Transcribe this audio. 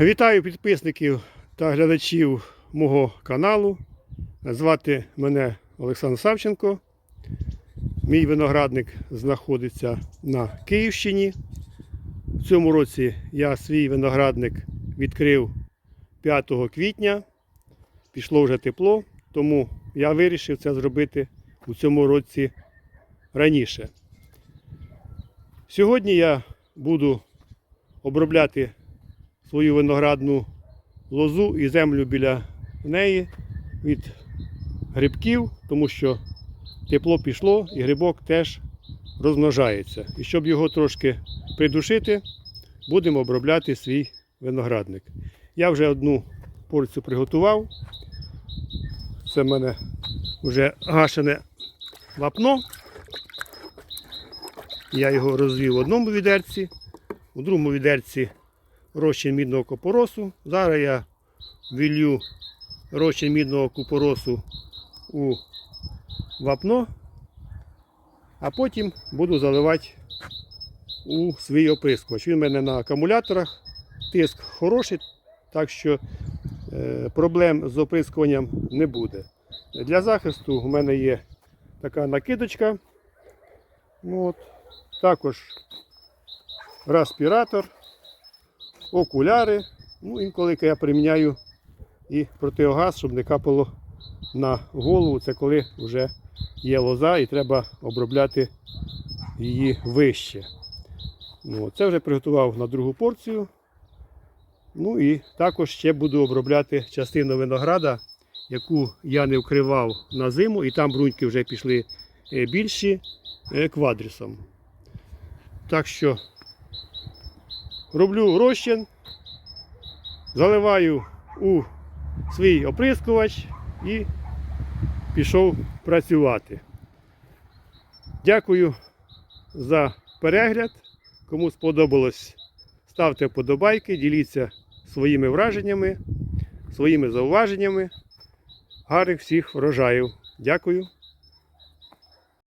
Вітаю підписників та глядачів мого каналу. Звати мене Олександр Савченко. Мій виноградник знаходиться на Київщині. В цьому році я свій виноградник відкрив 5 квітня. Пішло вже тепло, тому я вирішив це зробити у цьому році раніше. Сьогодні я буду обробляти свою виноградну лозу і землю біля неї від грибків, тому що тепло пішло і грибок теж розмножається. І щоб його трошки придушити, будемо обробляти свій виноградник. Я вже одну порцію приготував. Це в мене вже гашене вапно. Я його розвів в одному відерці, у другому відерці розчин мідного купоросу. Зараз я вілью розчин мідного купоросу у вапно, а потім буду заливати у свій оприскувач. Він у мене на акумуляторах, тиск хороший, так що е, проблем з оприскуванням не буде. Для захисту у мене є така накидочка. От. Також респіратор окуляри. Ну, інколи я приміняю і протиогаз, щоб не капало на голову. Це коли вже є лоза і треба обробляти її вище. Ну, це вже приготував на другу порцію. Ну і також ще буду обробляти частину винограда, яку я не вкривав на зиму, і там бруньки вже пішли е, більші е, квадрісом. Так що роблю розчин, заливаю у свій оприскувач і пішов працювати. Дякую за перегляд. Кому сподобалось, ставте вподобайки, діліться своїми враженнями, своїми зауваженнями. Гарних всіх врожаїв. Дякую.